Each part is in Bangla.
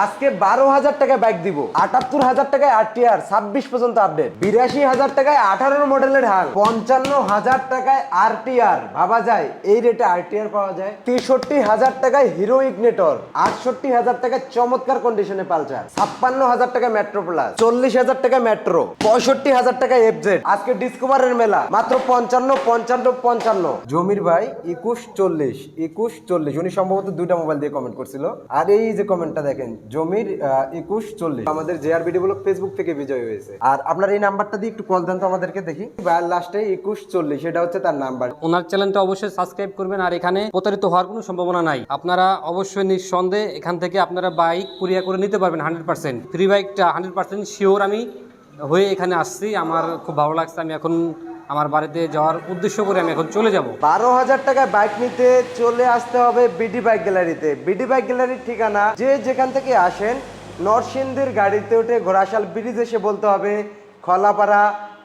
আজকে বারো হাজার টাকায় বাইক দিব, আটাত্তর হাজার টাকায় আরটিআর ছাব্বিশ পর্যন্ত আপডেট বিরাশি হাজার টাকায় আঠারো মডেলের হাল, পঞ্চান্ন হাজার টাকায় আরটিআর ভাবা যায়, এই রেটে আরটিআর পাওয়া যায়। তেষট্টি হাজার টাকায় হিরো ইগনেটর আটষট্টি হাজার টাকায় চমৎকার কন্ডিশনে পালচার ছাপ্পান্ন হাজার টাকায় মেট্রো প্লাস চল্লিশ হাজার টাকায় মেট্রো পঁয়ষট্টি হাজার টাকায় এফজেড আজকে ডিসকভারের মেলা, মাত্র পঞ্চান্ন পঞ্চান্ন পঞ্চান্ন। জমির ভাই, একুশ চল্লিশ একুশ চল্লিশ, উনি সম্ভবত দুইটা মোবাইল দিয়ে কমেন্ট করছিল। আর এই যে কমেন্টটা দেখেন জমির একুশ চল্লিশ। আমাদের জেআর ভিডিও ব্লগ ফেসবুক থেকে বিজয় হয়েছে। আর আপনার এই নাম্বারটা দিয়ে একটু কল দেন তো আমাদেরকে দেখি। ভাইয়ের লাস্টে একুশ চল্লিশ, এটা হচ্ছে তার নাম্বার। ওনার চ্যানেলটা অবশ্যই সাবস্ক্রাইব করবেন, আর এখানে প্রতারিত হওয়ার কোনো সম্ভাবনা নাই। আপনারা অবশ্যই নিঃসন্দেহে এখান থেকে আপনারা বাইক কুরিয়া করে নিতে পারবেন হান্ড্রেড পার্সেন্ট ফ্রি বাইকটা হান্ড্রেড পার্সেন্ট শিওর আমি হয়ে এখানে আসছি। আমার খুব ভালো লাগছে, আমি এখন আমার বাড়িতে যাওয়ার উদ্দেশ্য করে আমি এখন চলে যাব। বারো হাজার টাকায় বাইক নিতে চলে আসতে হবে বিডি বাইক গ্যালারিতে বিডি বাইক গ্যালারির ঠিকানা, যে যেখান থেকে আসেন, নরসিংদীর গাড়িতে উঠে ঘোড়াশাল ব্রিজ এসে বলতে হবে, খলাপাড়া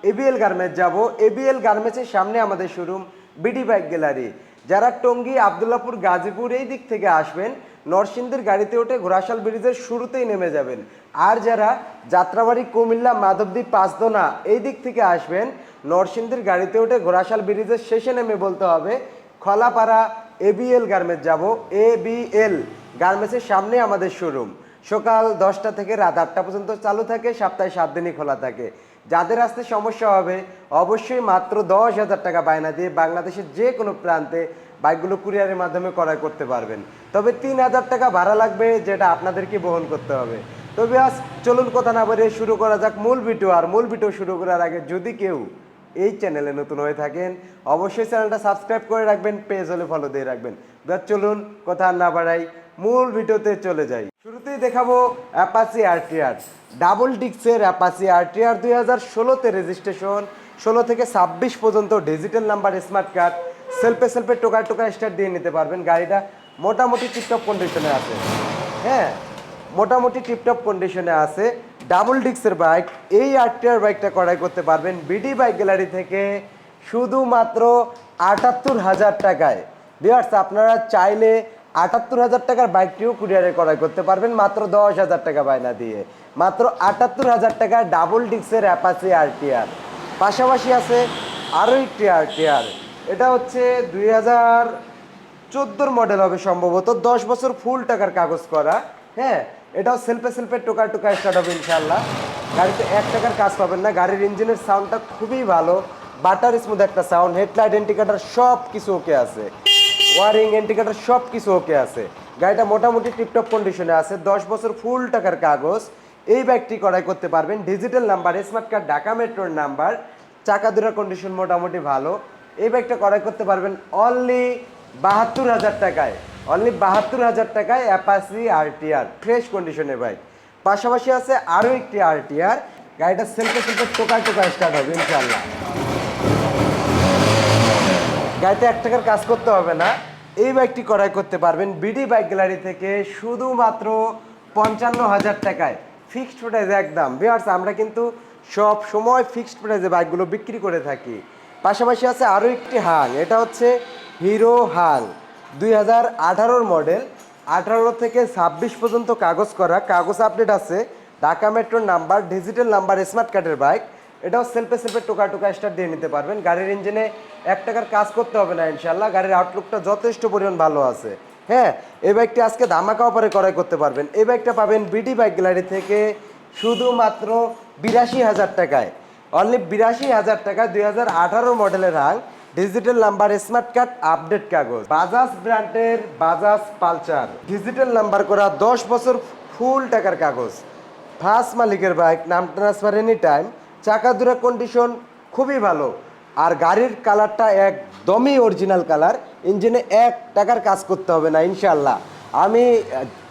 এবিএল গার্মেন্টস যাব। এবিএল গার্মেন্টসের সামনে আমাদের শোরুম বিডি বাইক গ্যালারি যারা টঙ্গী, আবদুল্লাপুর, গাজীপুর এই দিক থেকে আসবেন নরসিংদীর গাড়িতে উঠে ঘোড়াশাল ব্রিজের শুরুতেই নেমে যাবেন। আর যারা যাত্রাবাড়ি, কুমিল্লা, মাধবদ্বীপ, পাঁচদোনা এই দিক থেকে আসবেন, নরসিংদীর গাড়িতে উঠে ঘোড়াশাল ব্রিজের শেষে নেমে বলতে হবে, খলাপাড়া এবিএল গার্মেন্টস যাব এ বি এল গার্মেন্টসের সামনে আমাদের শোরুম সকাল দশটা থেকে রাত আটটা পর্যন্ত চালু থাকে, সপ্তাহে সাত দিনই খোলা থাকে। যাদের আসতে সমস্যা হবে, অবশ্যই মাত্র দশ হাজার টাকা বায়না দিয়ে বাংলাদেশের যে কোনো প্রান্তে বাইকগুলো কুরিয়ারের মাধ্যমে ক্রয় করতে পারবেন। তবে তিন হাজার টাকা ভাড়া লাগবে, যেটা আপনাদেরকে বহন করতে হবে। তবে আজ চলুন কথা না বলে শুরু করা যাক মূল ভিডিও। আর মূল ভিডিও শুরু করার আগে যদি কেউ এই চ্যানেলে নতুন হয়ে থাকেন, অবশ্যই চ্যানেলটা সাবস্ক্রাইব করে রাখবেন, পেজ হলে ফলো দিয়ে রাখবেন। চলুন কথা না বাড়াই, মূল ভিডিওতে চলে যাই। শুরুতেই দেখাবো অ্যাপাসি আরটিআর। ডাবল ডিক্সের অ্যাপাসি আরটিআর দুই হাজার ষোলোতে রেজিস্ট্রেশন ষোলো থেকে ছাব্বিশ পর্যন্ত ডিজিটাল নাম্বার স্মার্ট কার্ড সেলফে সেলফে টোকা টোকা স্টার্ট দিয়ে নিতে পারবেন। গাড়িটা মোটামুটি টিপটপ কন্ডিশনে আছে। হ্যাঁ মোটামুটি টিপটপ কন্ডিশনে আছে। ডাবল ডিক্সের বাইক এই আরটিআর বাইকটা করাই করতে পারবেন। বিডি বাইক গ্যালারি থেকে শুধুমাত্র আটাত্তর হাজার টাকায়। বিয়ার্স আপনারা চাইলে আটাত্তর হাজার টাকার বাইকটিও কুরিয়ারে ক্রয় করতে পারবেন। মাত্র দশ হাজার টাকা বায়না দিয়ে। মাত্র আটাত্তর হাজার টাকায় ডাবল ডিক্সের অ্যাপাসি আরটিআর পাশাপাশি আছে আরও একটি আরটিআর এটা হচ্ছে দুই হাজার চোদ্দোর মডেল হবে সম্ভবত। দশ বছর ফুল টাকার কাগজ করা হ্যাঁ? এটাও সেলফে সেলফে টোকা টোকা স্টার্ট হবে ইনশাল্লাহ গাড়িতে এক টাকার কাজ পাবেন না, গাড়ির ইঞ্জিনের সাউন্ডটা খুবই ভালো, বাটার স্মুথ একটা সাউন্ড হেডলাইট ইন্ডিকেটার সব কিছু ওকে আছে। ওয়ারিং ইন্ডিকেটার সব কিছু ওকে আছে। গাড়িটা মোটামুটি টিপটপ কন্ডিশনে আছে, দশ বছর ফুল টাকার কাগজ। এই ব্যাগটি করাই করতে পারবেন। Digital number smart card Dhaka মেট্রোর নাম্বার চাকা দুটার কন্ডিশন মোটামুটি ভালো। এই বাইকটা করাই করতে পারবেন অনলি বাহাত্তর হাজার টাকায়। অনলি বাহাত্তর হাজার টাকায় অ্যাপাসি আরটিআর ফ্রেশ কন্ডিশনের বাইক পাশাপাশি আছে আরও একটি আরটিআর গাড়িটা সেলফে সেলফে টোকা টোকা স্টার্ট হবে ইনশাল্লাহ গাড়িতে এক টাকার কাজ করতে হবে না। এই বাইকটি ক্রয় করতে পারবেন বিডি বাইক গ্যালারি থেকে শুধুমাত্র পঞ্চান্ন হাজার টাকায়। ফিক্সড প্রাইসে একদম। বিহার্স আমরা কিন্তু সব সময় ফিক্সড প্রাইসে বাইকগুলো বিক্রি করে থাকি। পাশাপাশি আছে আরও একটি হাল, এটা হচ্ছে হিরো হাল। দুই হাজার আঠারোর মডেল, আঠারো থেকে ছাব্বিশ পর্যন্ত কাগজ করা। কাগজ আপডেট আছে, ঢাকা মেট্রোর নাম্বার, ডিজিটাল নাম্বার, স্মার্ট কার্ডের বাইক। এটাও সেলফে সেলফে টোকা টোকা স্টার্ট দিয়ে নিতে পারবেন। গাড়ির ইঞ্জিনে এক টাকার কাজ করতে হবে না ইনশাল্লাহ গাড়ির আউটলুকটা যথেষ্ট পরিমাণ ভালো আছে। হ্যাঁ এই বাইকটি আজকে ধামাকা অপারে ক্রয় করতে পারবেন। এই বাইকটা পাবেন বিডি বাইক গ্যালারি থেকে শুধুমাত্র বিরাশি হাজার টাকায়। অনলি বিরাশি হাজার টাকা দুই হাজার আঠারো মডেলের Hang digital number smart card update কাগজ। বাজাজ ব্র্যান্ডের বাজাজ পালচার ডিজিটাল নাম্বার করা দশ বছর ফুল টাকার কাগজ। ফার্স্ট মালিকের বাইক নাম ট্রান্সফার এনি টাইম চাকা দুরা কন্ডিশন খুবই ভালো। আর গাড়ির কালারটা একদমই অরিজিনাল কালার ইঞ্জিনে এক টাকার কাজ করতে হবে না ইনশাল্লাহ আমি,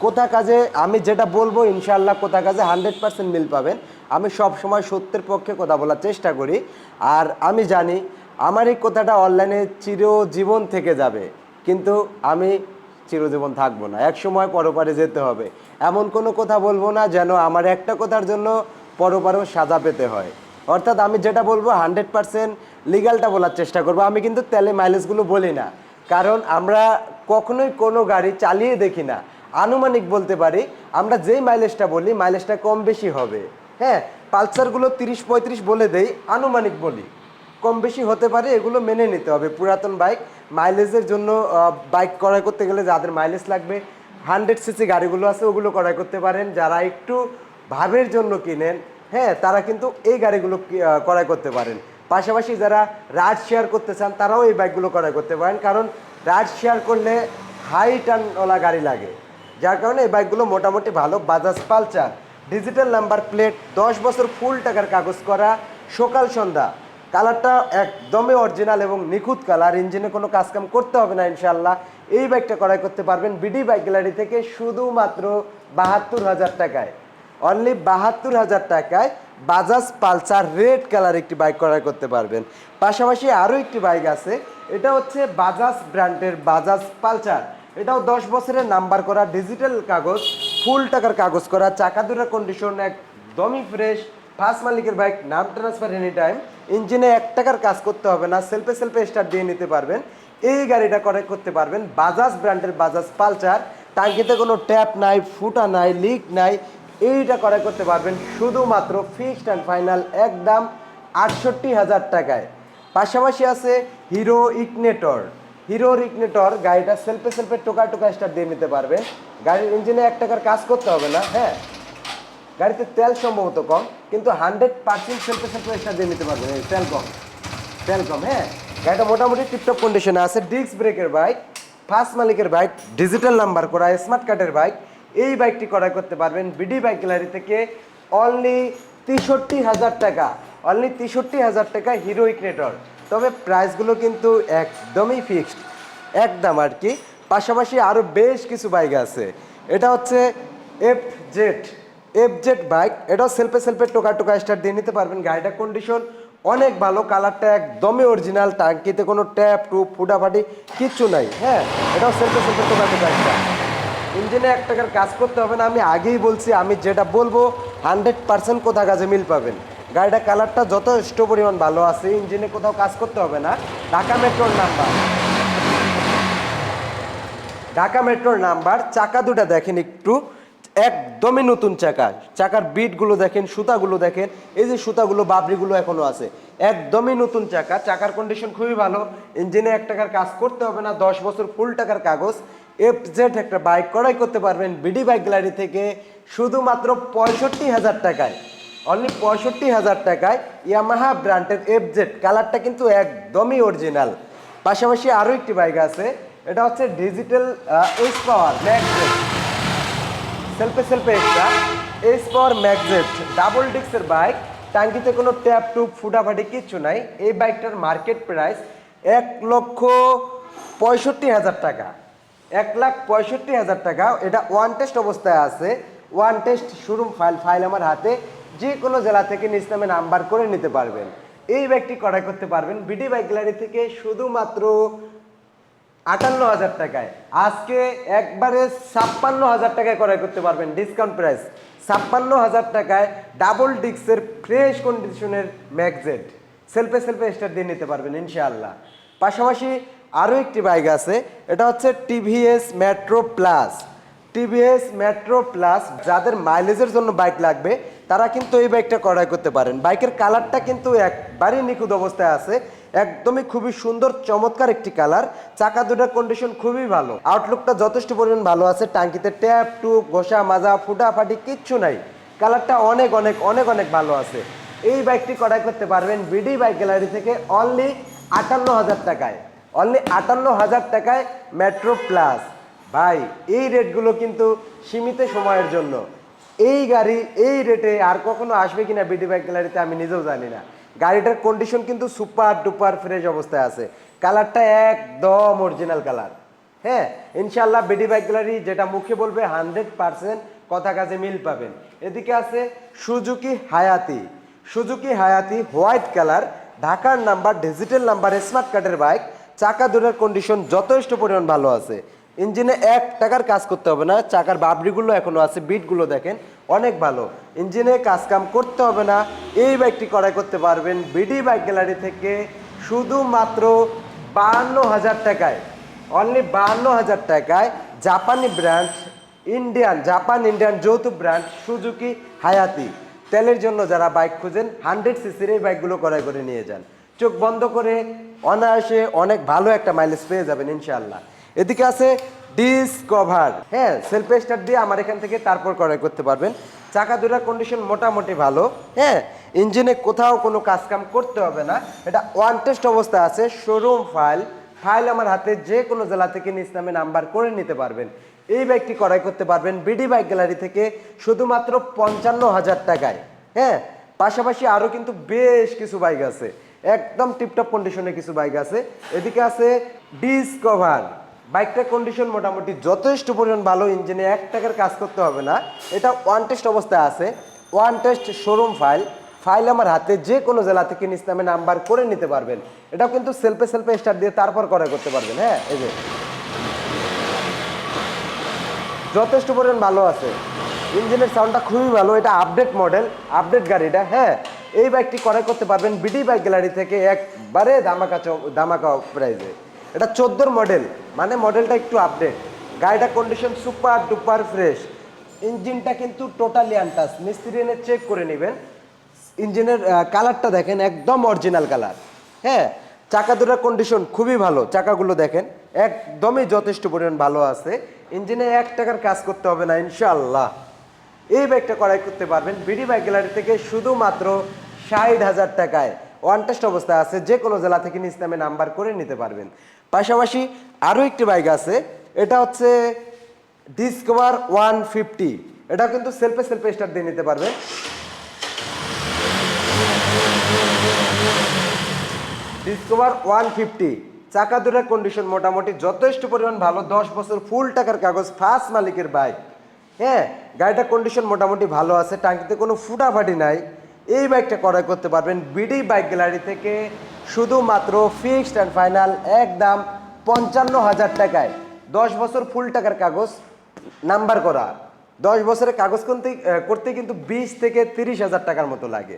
কোথা কাজে, আমি যেটা বলব ইনশাল্লাহ কোথা কাজে হান্ড্রেড পার্সেন্ট মিল পাবেন। আমি সব সময় সত্যের পক্ষে কথা বলার চেষ্টা করি। আর আমি জানি আমার এই কথাটা অনলাইনে চিরজীবন থেকে যাবে। কিন্তু আমি চিরজীবন থাকব না। এক সময় পরপারে যেতে হবে। এমন কোনো কথা বলব না যেন আমার একটা কথার জন্য পরপারেও সাজা পেতে হয়। অর্থাৎ আমি যেটা বলব হান্ড্রেড পার্সেন্ট লিগালটা বলার চেষ্টা করব। আমি কিন্তু তেলে মাইলেজগুলো বলি না। কারণ আমরা কখনোই কোনো গাড়ি চালিয়ে দেখি না। আনুমানিক বলতে পারি, আমরা যেই মাইলেজটা বলি, মাইলেজটা কম বেশি হবে। হ্যাঁ পালসারগুলো তিরিশ পঁয়ত্রিশ বলে দেই, আনুমানিক বলি। কম বেশি হতে পারে, এগুলো মেনে নিতে হবে। পুরাতন বাইক, মাইলেজের জন্য বাইক ক্রয় করতে গেলে যাদের মাইলেজ লাগবে, হান্ড্রেড সিসি গাড়িগুলো আছে, ওগুলো ক্রয় করতে পারেন। যারা একটু ভাবের জন্য কিনেন হ্যাঁ তারা কিন্তু এই গাড়িগুলো ক্রয় করতে পারেন। পাশাপাশি যারা রাইড শেয়ার করতে চান, তারাও এই বাইকগুলো ক্রয় করতে পারেন। কারণ রাইড শেয়ার করলে হাই টার্নওয়ালা গাড়ি লাগে। যার কারণে এই বাইকগুলো মোটামুটি ভালো Bajaj Pulsar digital number plate, দশ বছর ফুল টাকার কাগজ করা, সকাল সন্ধ্যা। কালারটা একদমই অরিজিনাল এবং নিখুঁত কালার ইঞ্জিনে কোনো কাজকাম করতে হবে না ইনশাল্লাহ এই বাইকটা ক্রয় করতে পারবেন বিডি বাইক গ্যালারি থেকে শুধুমাত্র বাহাত্তর হাজার টাকায়। অনলি বাহাত্তর হাজার টাকায় বাজাজ পালসার রেড কালার একটি বাইক ক্রয় করতে পারবেন। পাশাপাশি আরও একটি বাইক আছে, এটা হচ্ছে বাজাজ ব্র্যান্ডের বাজাজ পালসার এটাও দশ বছরের নাম্বার করা ডিজিটাল কাগজ ফুল টাকার কাগজ করা, চাকা দুটার কন্ডিশন একদমই ফ্রেশ ফার্স্ট মালিকের বাইক নাম ট্রান্সফার এনি টাইম ইঞ্জিনে এক টাকার কাজ করতে হবে না সেলফে সেলফে স্টার্ট দিয়ে নিতে পারবেন। এই গাড়িটা করে করতে পারবেন বাজাজ ব্র্যান্ডের বাজাজ পালচার টাঙ্কিতে কোনো ট্যাপ নাই, ফুটা নাই লিক নাই, এইটা করে করতে পারবেন শুধুমাত্র ফিক্সড অ্যান্ড ফাইনাল একদম আটষট্টি হাজার টাকায়। পাশাপাশি আছে হিরো ইগনেটর হিরো ইগনেটর গাড়িটা সেলফে সেলফে টোকা টোকা স্টার্ট দিয়ে নিতে পারবেন গাড়ির ইঞ্জিনে এক টাকার কাজ করতে হবে না হ্যাঁ? গাড়িতে তেল সম্ভবত কম, কিন্তু হান্ড্রেড পার্সেন্ট সেলফে সেলফে স্টার্ট দিয়ে নিতে পারবেন তেল কম তেল কম হ্যাঁ? গাড়িটা মোটামুটি টিপটপ কন্ডিশনে আছে ডিস্ক ব্রেকের বাইক ফার্স্ট মালিকের বাইক ডিজিটাল নাম্বার করা স্মার্ট কার্ডের বাইক এই বাইকটি ক্রয় করতে পারবেন বিডি বাইক গ্যালারি থেকে অনলি তেষট্টি হাজার টাকা অনলি তেষট্টি হাজার টাকা হিরো ইগনেটর তবে প্রাইসগুলো কিন্তু একদমই ফিক্সড। একদম আর কি। পাশাপাশি আরও বেশ কিছু বাইক আছে। এটা হচ্ছে F Z F Z bike, এটাও সেলফে সেলফে টোকা টোকা স্টার্ট দিয়ে নিতে পারবেন। গাড়িটার কন্ডিশন অনেক ভালো কালারটা একদমই অরিজিনাল টাঙ্কিতে কোনো ট্যাপ টুপ ফুটাফাটি কিচ্ছু নাই। হ্যাঁ এটাও সেলফে সেলফে টোকা টোকা স্টার্ট ইঞ্জিনে এক টাকার কাজ করতে হবে না, আমি আগেই বলছি, আমি যেটা বলব হান্ড্রেড পার্সেন্ট কোথাও কাজে মিল পাবেন। গাড়িটা কালারটা যথেষ্ট পরিমাণ ভালো আছে, ইঞ্জিনে কোথাও কাজ করতে হবে না। ঢাকা মেট্রোর নাম্বার। ঢাকা মেট্রোর নাম্বার, চাকা দুটা দেখেন একটু। একদমই নতুন চাকা। চাকার বিটগুলো দেখেন, সুতাগুলো দেখেন। এই যে সুতাগুলো, বাবরিগুলো এখনও আছে। একদমই নতুন চাকা। চাকার কন্ডিশন খুবই ভালো। ইঞ্জিনে এক টাকার কাজ করতে হবে না। দশ বছর ফুল টাকার কাগজ। এফ জেড একটা বাইক ক্রয় করতে পারবেন। বিডি বাইক গ্যালারি থেকে শুধুমাত্র পঁয়ষট্টি হাজার টাকায়। অনলি পঁয়ষট্টি হাজার টাকায় ইয়ামাহা ব্র্যান্ডের এফ জেড কালারটা কিন্তু একদমই অরিজিনাল পাশাপাশি আরও একটি বাইক আছে, এটা হচ্ছে ডিজিটাল এইচ পাওয়ার ম্যাগজেট সেলফে সেলফে এক্সট্রা এইচ পাওয়ার ম্যাগজেট ডাবল ডিক্সের বাইক টাঙ্কিতে কোনো ট্যাপ টুপ ফুটাফাটি কিচ্ছু নাই। এই বাইকটার মার্কেট প্রাইস এক লক্ষ পঁয়ষট্টি হাজার টাকা। এক লাখ পঁয়ষট্টি হাজার টাকা। এটা ওয়ান টেস্ট অবস্থায় আছে। One test showroom file file আমার হাতে। যে কোনো জেলা থেকে নিজ নামে নাম্বার করে নিতে পারবেন। এই বাইকটি ক্রয় করতে পারবেন বিডি বাইক গ্যালারি থেকে শুধুমাত্র আটান্ন হাজার টাকায়। আজকে একবারে ছাপ্পান্ন হাজার টাকায় ক্রয় করতে পারবেন ডিসকাউন্ট প্রাইস ছাপ্পান্ন হাজার টাকায় ডাবল ডিক্সের ফ্রেশ কন্ডিশনের ম্যাগজেট সেলফে সেলফে স্টার দিয়ে নিতে পারবেন ইনশাআল্লাহ। পাশাপাশি আরও একটি বাইক আছে, এটা হচ্ছে TVS Metro Plus TVS Metro Plus যাদের মাইলেজের জন্য বাইক লাগবে তারা কিন্তু এই বাইকটা ক্রয় করতে পারেন। বাইকের কালারটা কিন্তু একবারই নিখুঁত অবস্থায় আছে। একদমই খুবই সুন্দর, চমৎকার একটি কালার। চাকা দুটার কন্ডিশন খুবই ভালো। আউটলুকটা যথেষ্ট পরিমাণ ভালো আছে। টাঙ্কিতে ট্যাপ, টুপ, ঘষা, মাজা ফুটাফাটি কিচ্ছু নাই। কালারটা অনেক অনেক অনেক অনেক ভালো আছে। এই বাইকটি ক্রয় করতে পারবেন বিডি বাইক গ্যালারি থেকে অনলি আটান্ন হাজার টাকায়। অনলি আটান্ন হাজার টাকায় মেট্রো প্লাস ভাই, এই রেটগুলো কিন্তু সীমিত সময়ের জন্য। এই গাড়ি এই রেটে আর কখনো আসবে কিনা বিডি বাইক গ্যালারিতে আমি নিজেও জানি না। গাড়িটার কন্ডিশন কিন্তু সুপার ডুপার ফ্রেশ অবস্থায় আছে। কালারটা একদম অরিজিনাল কালার হ্যাঁ ইনশাল্লাহ বিডি বাইক গ্যালারি যেটা মুখে বলবে হান্ড্রেড পার্সেন্ট কথা কাজে মিল পাবেন। এদিকে আছে Suzuki Hayate. Suzuki Hayate white colour ঢাকার নাম্বার ডিজিটাল নাম্বার স্মার্ট কার্ডের বাইক চাকা দুটার কন্ডিশন যথেষ্ট পরিমাণ ভালো আছে। ইঞ্জিনে এক টাকার কাজ করতে হবে না, চাকার বাবরিগুলো এখনও আছে, বিটগুলো দেখেন, অনেক ভালো। ইঞ্জিনে কাজ কাম করতে হবে না, এই বাইকটি ক্রয় করতে পারবেন বিডি বাইক গ্যালারি থেকে শুধুমাত্র বাহান্ন হাজার টাকায় অনলি বাহান্ন হাজার টাকায় জাপানি ব্র্যান্ড, ইন্ডিয়ান, জাপান ইন্ডিয়ান যৌথ ব্র্যান্ড সুজুকি হায়াতি। তেলের জন্য যারা বাইক খুঁজেন, হান্ড্রেড সিসির এই বাইকগুলো ক্রয় করে নিয়ে যান। চোখ বন্ধ করে অনায়াসে অনেক ভালো একটা মাইলেজ পেয়ে যাবেন ইনশাল্লাহ এদিকে আছে ডিসকভার হ্যাঁ সেলফ স্টার্ট দিয়ে আমার এখান থেকে তারপর ক্রয় করতে পারবেন। চাকা দুটার কন্ডিশন মোটামুটি ভালো। হ্যাঁ ইঞ্জিনে কোথাও কোনো কাজ কাম করতে হবে না। এটা ওয়ান টেস্ট অবস্থা আছে শোরুম ফাইল ফাইল আমার হাতে যে কোনো জেলা থেকে নিজ নামে নাম্বার করে নিতে পারবেন। এই বাইকটি ক্রয় করতে পারবেন বিডি বাইক গ্যালারি থেকে শুধুমাত্র পঞ্চান্ন হাজার টাকায়। হ্যাঁ পাশাপাশি আরও কিন্তু বেশ কিছু বাইক আছে। একদম টিপটপ কন্ডিশনে কিছু বাইক আছে। এদিকে আছে ডিসকভার বাইকটার কন্ডিশন মোটামুটি যথেষ্ট পরিমাণ ভালো ইঞ্জিনে এক টাকার কাজ করতে হবে না। এটা ওয়ান টেস্ট অবস্থায় আছে। One test showroom file file আমার হাতে যে কোনো জেলা থেকে নিজ নামে নাম্বার করে নিতে পারবেন। এটাও কিন্তু সেলফে সেলফে স্টার্ট দিয়ে তারপর করে করতে পারবেন হ্যাঁ? এই যে। যথেষ্ট পরিমাণ ভালো আছে। ইঞ্জিনের সাউন্ডটা খুবই ভালো। এটা আপডেট মডেল আপডেট গাড়িটা হ্যাঁ? এই বাইকটি ক্রয় করতে পারবেন বিডি বাইক গ্যালারি থেকে একবারে দামাকা দামাকা প্রাইজে এটা চোদ্দোর মডেল মানে মডেলটা একটু আপডেট গাড়িটা কন্ডিশন সুপার ডুপার ফ্রেশ ইঞ্জিনটা কিন্তু টোটালি আনটাস মিস্ত্রি এনে চেক করে নেবেন। ইঞ্জিনের কালারটা দেখেন, একদম অরিজিনাল কালার হ্যাঁ চাকা দুটার কন্ডিশন খুবই ভালো। চাকাগুলো দেখেন, একদমই যথেষ্ট পরিমাণ ভালো আছে। ইঞ্জিনে এক টাকার কাজ করতে হবে না ইনশাল্লাহ এই বাইকটা ক্রয় করতে পারবেন। বিডি বাইক গ্যালারি থেকে শুধুমাত্র ষাট হাজার টাকায়। ওয়ান টেস্ট অবস্থায় আছে যে কোনো জেলা থেকে নিজ নামে নাম্বার করে নিতে পারবেন। পাশাপাশি আরও একটি বাইক আছে, এটা হচ্ছে ডিসকভার ওয়ান ফিফটি। এটা কিন্তু সেলফে সেলফে স্টার্ট দিয়ে নিতে পারবেন ডিসকভার ওয়ান ফিফটি, চাকা দুটার কন্ডিশন মোটামুটি যথেষ্ট পরিমাণ ভালো, দশ বছর ফুল টাকার কাগজ ফার্স্ট মালিকের বাইক হ্যাঁ গাড়িটার কন্ডিশন মোটামুটি ভালো আছে, টাঙ্কিতে কোনো ফুটাফাটি নাই। এই বাইকটা ক্রয় করতে পারবেন বিডি বাইক গ্যালারি থেকে শুধুমাত্র ফিক্সড অ্যান্ড ফাইনাল একদম পঞ্চান্ন হাজার টাকায়। দশ বছর ফুল টাকার কাগজ নাম্বার করা। দশ বছরের কাগজ করতে করতে কিন্তু বিশ থেকে তিরিশ হাজার টাকার মতো লাগে।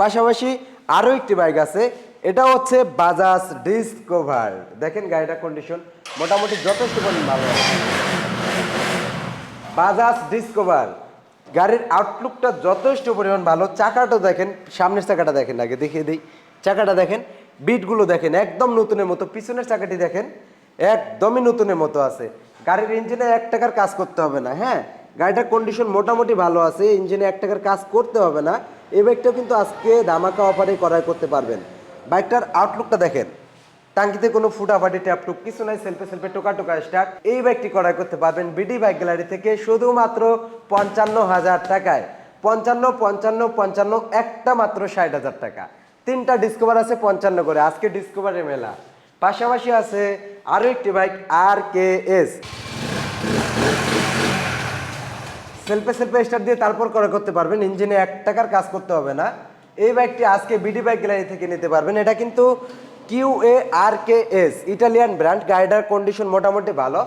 পাশাপাশি আরও একটি বাইক আছে এটা হচ্ছে বাজাজ ডিসকভার দেখেন গাড়িটার কন্ডিশন মোটামুটি যথেষ্ট পরিমাণ ভালো। বাজাজ ডিসকভার গাড়ির আউটলুকটা যথেষ্ট পরিমাণ ভালো। চাকাটা দেখেন, সামনের চাকাটা দেখেন আগে, দেখিয়ে দিই। চাকাটা দেখেন বিটগুলো দেখেন, একদম নতুনের মতো, পিছনের চাকাটি দেখেন, একদমই নতুনের মতো আছে। গাড়ির ইঞ্জিনে এক টাকার কাজ করতে হবে না হ্যাঁ? গাড়িটার কন্ডিশন মোটামুটি ভালো আছে, ইঞ্জিনে এক টাকার কাজ করতে হবে না। এই বাইকটাও কিন্তু আজকে ধামাকা অফারে ক্রয় করতে পারবেন। বাইকটার আউটলুকটা দেখেন। টাঙ্কিতে কোনো ফুটাফাটি, ট্যাপটুপ, কিছু নাই সেলফে সেলফে টোকা টোকা স্টার্ট এই বাইকটি ক্রয় করতে পারবেন বিডি বাইক গ্যালারি থেকে শুধুমাত্র পঞ্চান্ন হাজার টাকায়। পঞ্চান্ন পঞ্চান্ন পঞ্চান্ন, একটা মাত্র ষাট হাজার টাকা। তিনটা ডিসকভার আছে, পঞ্চান্ন করে। আজকে ডিসকভারের মেলা। পাশাপাশি আছে আরও একটি বাইক আর কে এস সেলফে সেলফে স্টার্ট দিয়ে তারপর করে করতে পারবেন। ইঞ্জিনে এক টাকার কাজ করতে হবে না। এই বাইকটি আজকে বিডি বাইক গ্যালারি থেকে নিতে পারবেন। এটা কিন্তু Q A R K S Italian brand গাইডার condition মোটামুটি ভালো।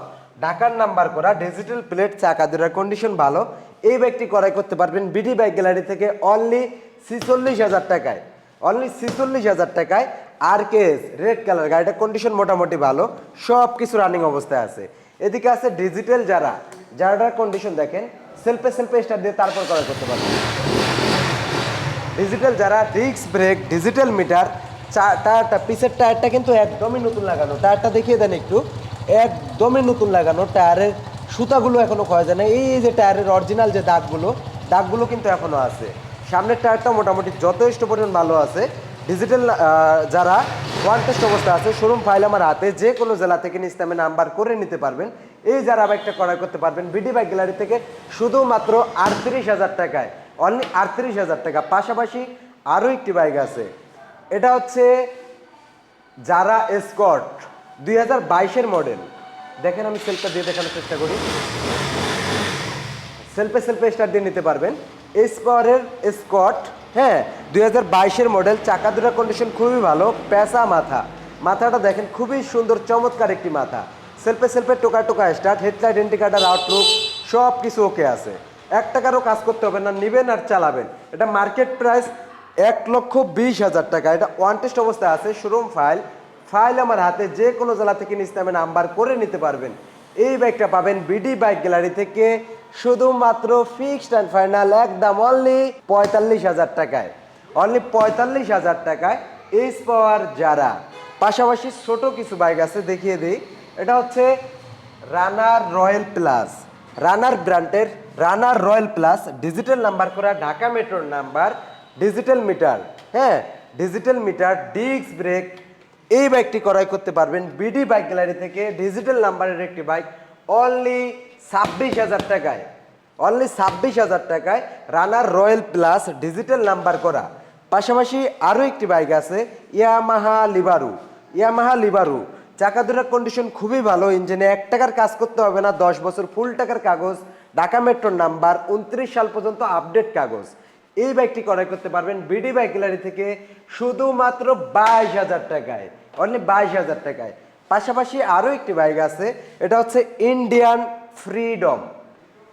ঢাকার নাম্বার করা ডিজিটাল প্লেট চাকা দুটার কন্ডিশন ভালো। এই বাইকটি ক্রয় করতে পারবেন বিডি বাইক গ্যালারি থেকে অনলি ছিচল্লিশ হাজার টাকায়। অনলি ছিচল্লিশ হাজার টাকায় R K S red colour গাড়িটার কন্ডিশন মোটামুটি ভালো সব কিছু রানিং অবস্থায় আছে। এদিকে আছে ডিজিটাল যারা, যারাটার কন্ডিশন দেখেন সেলফে সেলফে স্টার্ট দিয়ে তারপর করা করতে পারবেন। ডিজিটাল যারা ডিস্ক ব্রেক ডিজিটাল মিটার টায়ারটা, পিসের টায়ারটা কিন্তু একদমই নতুন লাগানো। টায়ারটা দেখিয়ে দেন একটু। একদমই নতুন লাগানো। টায়ারের সুতাগুলো এখনও ক্ষয় যায় না। এই যে টায়ারের অরিজিনাল যে দাগগুলো দাগগুলো কিন্তু এখনও আছে। সামনের টায়ারটা মোটামুটি যথেষ্ট পরিমাণ ভালো আছে। ডিজিটাল যারা ওয়ান টেস্ট অবস্থা আছে শোরুম ফাইল আমার হাতে, যে কোনো জেলা থেকে নিজ নামে নাম্বার করে নিতে পারবেন। এই যারা বাইকটা ক্রয় করতে পারবেন বিডি বাইক গ্যালারি থেকে শুধুমাত্র আটত্রিশ হাজার টাকায়। অনলি আটত্রিশ হাজার টাকা। পাশাপাশি আরও একটি বাইক আছে। এটা হচ্ছে যারা স্কট দুই হাজার বাইশের মডেল দেখেন আমি সেলফটা দিয়ে দেখানোর চেষ্টা করি। সেলফে সেলফে স্টার্ট দিয়ে নিতে পারবেন। স্কোয়ারের স্কট হ্যাঁ দুই হাজার বাইশের মডেল চাকা দুটার কন্ডিশন খুবই ভালো, পেঁচা মাথা। মাথাটা দেখেন খুবই সুন্দর, চমৎকার একটি মাথা। সেলফে সেলফে টোকা টোকা স্টার্ট হেডলাইট ইন্ডিকেটার আউটলুক সব কিছু ওকে আছে। এক টাকারও কাজ করতে হবে না, নেবেন আর চালাবেন। এটা মার্কেট প্রাইস এক লক্ষ বিশ হাজার টাকা। এটা ওয়ান টেস্ট অবস্থায় আছে শোরুম ফাইল ফাইল আমার হাতে, যে কোনো জেলা থেকে নিতে নাম্বার করে নিতে পারবেন। এই বাইকটা পাবেন বিডি বাইক গ্যালারি থেকে শুধুমাত্র ফিক্সড অ্যান্ড ফাইনাল একদম অনলি পঁয়তাল্লিশ হাজার টাকায়। অনলি পঁয়তাল্লিশ হাজার টাকায় এইচ পাওয়ার যারা। পাশাপাশি ছোট কিছু বাইক আছে, দেখিয়ে দিই। এটা হচ্ছে রানার রয়্যাল প্লাস রানার ব্র্যান্ডের Runner Royal Plus digital number করা ঢাকা মেট্রোর নাম্বার ডিজিটাল মিটার হ্যাঁ ডিজিটাল মিটার ডিস্ক ব্রেক এই বাইকটি ক্রয় করতে পারবেন। বিডি বাইক গ্যালারি থেকে ডিজিটাল নাম্বারের একটি বাইক অনলি ছাব্বিশ হাজার টাকায় অনলি ছাব্বিশ হাজার টাকায় Runner Royal Plus digital number করা। পাশাপাশি আরও একটি বাইক আছে ইয়ামাহা লিবারু ইয়ামাহা লিবারু চাকা দুটার কন্ডিশন খুবই ভালো ইঞ্জিনে এক টাকার কাজ করতে হবে না, দশ বছর ফুল টাকার কাগজ, ঢাকা মেট্রোর নাম্বার উনত্রিশ সাল পর্যন্ত আপডেট কাগজ। এই বাইকটি ক্রয় করতে পারবেন বিডি বাইক গ্যালারি থেকে শুধুমাত্র বাইশ হাজার টাকায় অনলি বাইশ হাজার টাকায়। পাশাপাশি আরও একটি বাইক আছে, এটা হচ্ছে ইন্ডিয়ান ফ্রিডম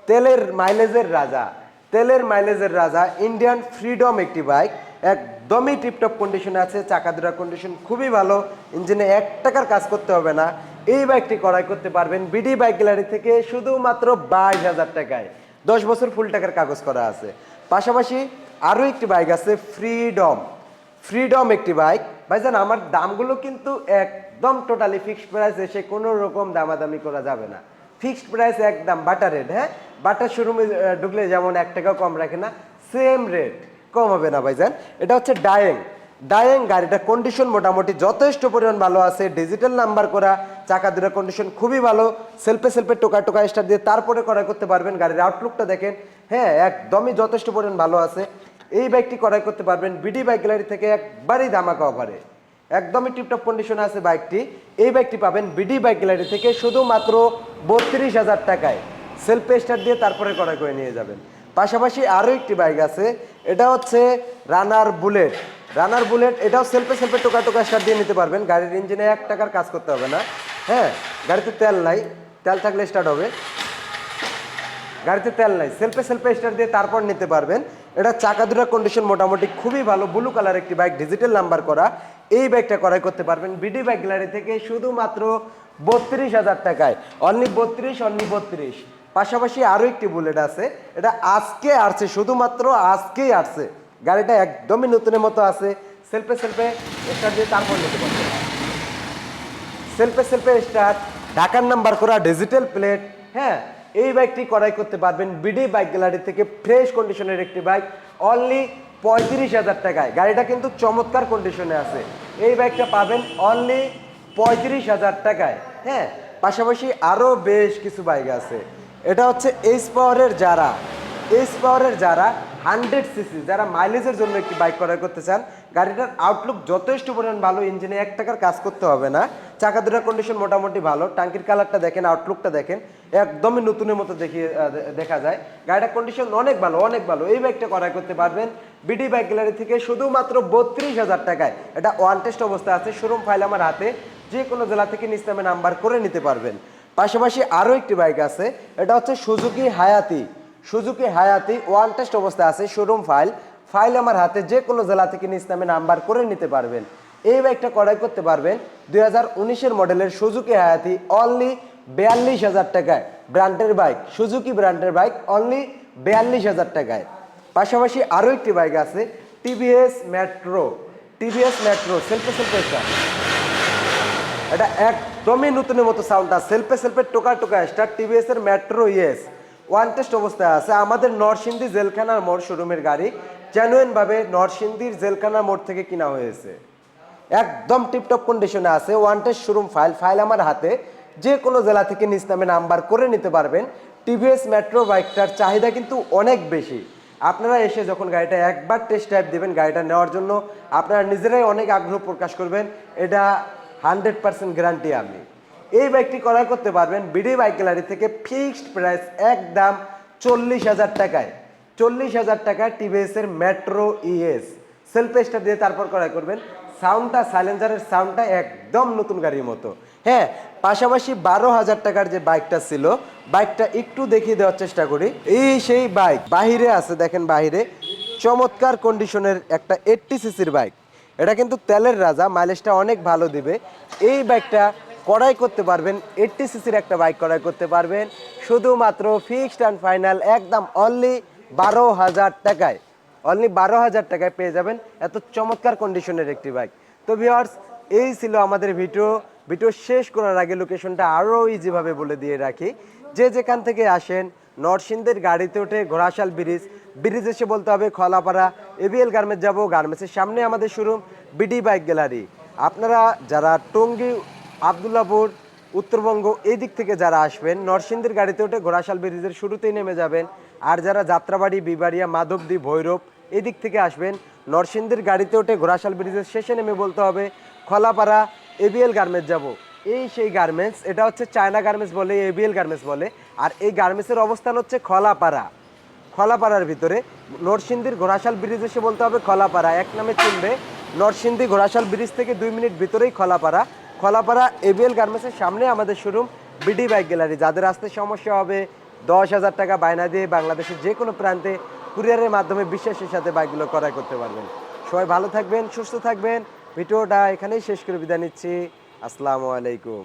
তেলের মাইলেজের রাজা, তেলের মাইলেজের রাজা ইন্ডিয়ান ফ্রিডম একটি বাইক। একদমই টিপটপ কন্ডিশনে আছে চাকা দুটা কন্ডিশন খুবই ভালো ইঞ্জিনে এক টাকার কাজ করতে হবে না। এই বাইকটি ক্রয় করতে পারবেন বিডি বাইক গ্যালারি থেকে শুধুমাত্র বাইশ হাজার টাকায়। দশ বছর ফুল টাকার কাগজ করা আছে। পাশাপাশি আরও একটি বাইক আছে ফ্রিডম ফ্রিডম একটি বাইক ভাইজান, আমার দামগুলো কিন্তু একদম টোটালি ফিক্সড প্রাইস এসে কোনো রকম দামাদামি করা যাবে না। ফিক্সড প্রাইস একদম বাটার রেট হ্যাঁ? বাটার শোরুমে ঢুকলে যেমন এক টাকাও কম রাখে না সেম রেট কম হবে না, ভাইজান। এটা হচ্ছে ডায়েং ডায়েং গাড়িটা কন্ডিশন মোটামুটি যথেষ্ট পরিমাণ ভালো আছে। ডিজিটাল নাম্বার করা, চাকা দুটা কন্ডিশন খুবই ভালো। সেলফে সেলফে টোকা টোকা স্টার দিয়ে তারপরে ক্রয় করতে পারবেন। গাড়ির আউটলুকটা দেখেন হ্যাঁ একদমই যথেষ্ট পরিমাণ ভালো আছে। এই বাইকটি ক্রয় করতে পারবেন বিডি বাইক গ্যালারি থেকে একবারই দামাকা অফারে একদমই টিপটপ কন্ডিশনে আছে বাইকটি এই বাইকটি পাবেন বিডি বাইক গ্যালারি থেকে শুধুমাত্র বত্রিশ হাজার টাকায়। সেলফ স্টার দিয়ে তারপরে ক্রয় করে নিয়ে যাবেন। পাশাপাশি আরও একটি বাইক আছে, এটা হচ্ছে রানার বুলেট রানার বুলেট এটাও সেলফে সেলফে টোকা টোকা স্টার দিয়ে নিতে পারবেন। গাড়ির ইঞ্জিনে এক টাকার কাজ করতে হবে না। হ্যাঁ গাড়িতে তেল নাই, তেল থাকলে স্টার্ট হবে। গাড়িতে তেল নাই সেলফে সেলফে স্টার দিয়ে তারপর নিতে পারবেন। এটা চাকা দুটার কন্ডিশন মোটামুটি খুবই ভালো ব্লু কালার একটি বাইক ডিজিটাল নাম্বার করা। এই বাইকটা ক্রয় করতে পারবেন বিডি বাইক গ্যালারি থেকে শুধুমাত্র বত্রিশ হাজার টাকায়। অনলি বত্রিশ অনলি বত্রিশ। পাশাপাশি আরও একটি বুলেট আছে, এটা আজকে আসছে, শুধুমাত্র আজকেই আসছে। গাড়িটা একদমই নতুনের মতো আছে। সেলফে সেলফে স্টার দিয়ে তারপর নিতে পারবে সেলফে সেলফে স্টার্ট ঢাকার নাম্বার করা ডিজিটাল প্লেট হ্যাঁ। এই বাইকটি ক্রয় করতে পারবেন বিডি বাইক গ্যালারি থেকে ফ্রেশ কন্ডিশনের একটি বাইক অনলি পঁয়ত্রিশ হাজার টাকায়। গাড়িটা কিন্তু চমৎকার কন্ডিশনে আছে। এই বাইকটা পাবেন অনলি পঁয়ত্রিশ হাজার টাকায়। হ্যাঁ পাশাপাশি আরও বেশ কিছু বাইক আছে। এটা হচ্ছে এইচ পাওয়ারের যারা এইচ পাওয়ারের যারা হান্ড্রেড সিসি যারা মাইলেজের জন্য একটি বাইক ক্রয় করতে চান গাড়িটার আউটলুক যথেষ্ট পরিমাণ ভালো ইঞ্জিনে এক টাকার কাজ করতে হবে না। চাকা দুটার কন্ডিশন মোটামুটি ভালো টাঙ্কির কালারটা দেখেন আউটলুকটা দেখেন, একদমই নতুনের মতো দেখিয়ে দেখা যায়। গাড়িটার কন্ডিশন অনেক ভালো অনেক ভালো, এই বাইকটা ক্রয় করতে পারবেন। বিডি বাইক গ্যালারি থেকে শুধুমাত্র বত্রিশ হাজার টাকায়। এটা ওয়ান টেস্ট অবস্থায় আছে শোরুম ফাইল আমার হাতে যে কোনো জেলা থেকে নিজ নামে নাম্বার করে নিতে পারবেন। পাশাপাশি আরও একটি বাইক আছে, এটা হচ্ছে সুজুকি হায়াতি। সুজুকি হায়াতি ওয়ান টেস্ট অবস্থায় আছে শোরুম ফাইল ফাইল আমার হাতে যে কোনো জেলা থেকে নিজ নামে নাম্বার করে নিতে পারবেন। এই বাইকটা ক্রয় করতে পারবেন দুই হাজার মডেলের সুজুকি হায়াতি অনলি বিয়াল্লিশ হাজার টাকায়। ব্র্যান্ডের বাইক সুজুকি ব্র্যান্ডের বাইক অনলি বিয়াল্লিশ হাজার টাকায়। পাশাপাশি আরও একটি বাইক আছে টিভিএস মেট্রো টিভিএস মেট্রো সেলফে সেলফে এটা একদমই নতুনের মতো সাউন্ডটা সেলফে সেলফে টোকা টোকা স্টার টিভিএস এর মেট্রো ইয়েস ওয়ান টেস্ট অবস্থায় আছে, আমাদের নরসিংদী জেলখানার মোড় শোরুমের গাড়ি। জেনুইন ভাবে নরসিংদীর জেলখানার মোড় থেকে কিনা হয়েছে। একদম টিপটপ কন্ডিশনে আছে one test showroom file file আমার হাতে। যে কোনো জেলা থেকে নিজ নামে নাম্বার করে নিতে পারবেন। টিভিএস মেট্রো বাইকটার চাহিদা কিন্তু অনেক বেশি। আপনারা এসে যখন গাড়িটা একবার টেস্ট ড্রাইভ দেবেন, গাড়িটা নেওয়ার জন্য আপনারা নিজেরাই অনেক আগ্রহ প্রকাশ করবেন। এটা হান্ড্রেড পার্সেন্ট গ্যারান্টি আমি। এই বাইকটি ক্রয় করতে পারবেন বিডি বাইক গ্যালারি থেকে ফিক্সড প্রাইস একদম চল্লিশ হাজার টাকায়। চল্লিশ হাজার টাকায় টিভিএস এর মেট্রো ইএস সেলফ স্টার দিয়ে তারপর ক্রয় করবেন। সাউন্ডটা সাইলেন্সারের সাউন্ডটা একদম নতুন গাড়ির মতো। হ্যাঁ পাশাপাশি বারো হাজার টাকার যে বাইকটা ছিল, বাইকটা একটু দেখিয়ে দেওয়ার চেষ্টা করি। এই সেই বাইক বাহিরে আছে, দেখেন বাহিরে। চমৎকার কন্ডিশনের একটা এইট্টি সিসির বাইক। এটা কিন্তু তেলের রাজা মাইলেজটা অনেক ভালো দিবে। এই বাইকটা ক্রয় করতে পারবেন এইটটি সিসির একটা বাইক ক্রয় করতে পারবেন, শুধুমাত্র ফিক্সড অ্যান্ড ফাইনাল একদম অনলি বারো হাজার টাকায়। অনলি বারো হাজার টাকায় পেয়ে যাবেন, এত চমৎকার কন্ডিশনের একটি বাইক তো ভিওয়ার্স এই ছিল আমাদের ভিডিও ভিডিও শেষ করার আগে লোকেশনটা আরও ইজিভাবে বলে দিয়ে রাখি। যে যেখান থেকে আসেন, নরসিংদের গাড়িতে উঠে ঘোড়াশাল ব্রিজ ব্রিজ এসে বলতে হবে খলাপাড়া এবিএল গার্মেন্টস যাব গার্মেন্টসের সামনে আমাদের শোরুম বিডি বাইক গ্যালারি আপনারা যারা টঙ্গী আবদুল্লাপুর, উত্তরবঙ্গ, এই দিক থেকে যারা আসবেন, নরসিংদীর গাড়িতে উঠে ঘোড়াশাল ব্রিজের শুরুতেই নেমে যাবেন। আর যারা যাত্রাবাড়ি, বিবাড়িয়া, মাধবদী, ভৈরব, এই দিক থেকে আসবেন, নরসিংদীর গাড়িতে উঠে ঘোড়াশাল ব্রিজের শেষে নেমে বলতে হবে, খলাপাড়া এবিএল গার্মেন্টস যাব। এই সেই গার্মেন্টস, এটা হচ্ছে চায়না গার্মেন্টস বলে, এবিএল গার্মেন্টস বলে, আর এই গার্মেন্টসের অবস্থান হচ্ছে খলাপাড়া। খলাপাড়ার ভিতরে নরসিংদীর ঘোড়াশাল ব্রিজ এসে বলতে হবে খলাপাড়া। এক নামে চিনবে, নরসিংদী ঘোড়াশাল ব্রিজ থেকে দুই মিনিট ভিতরেই খলাপাড়া। খলাপাড়া এবিএল গার্মেন্টসের সামনে আমাদের শোরুম বিডি বাইক গ্যালারি যাদের আসতে সমস্যা হবে, দশ হাজার টাকা বায়না দিয়ে বাংলাদেশের যে কোনো প্রান্তে কুরিয়ারের মাধ্যমে বিশ্বাসের সাথে বাইকগুলো ক্রয় করতে পারবেন। সবাই ভালো থাকবেন, সুস্থ থাকবেন। ভিডিওটা এখানেই শেষ করে বিদায় নিচ্ছি। আসসালামু আলাইকুম।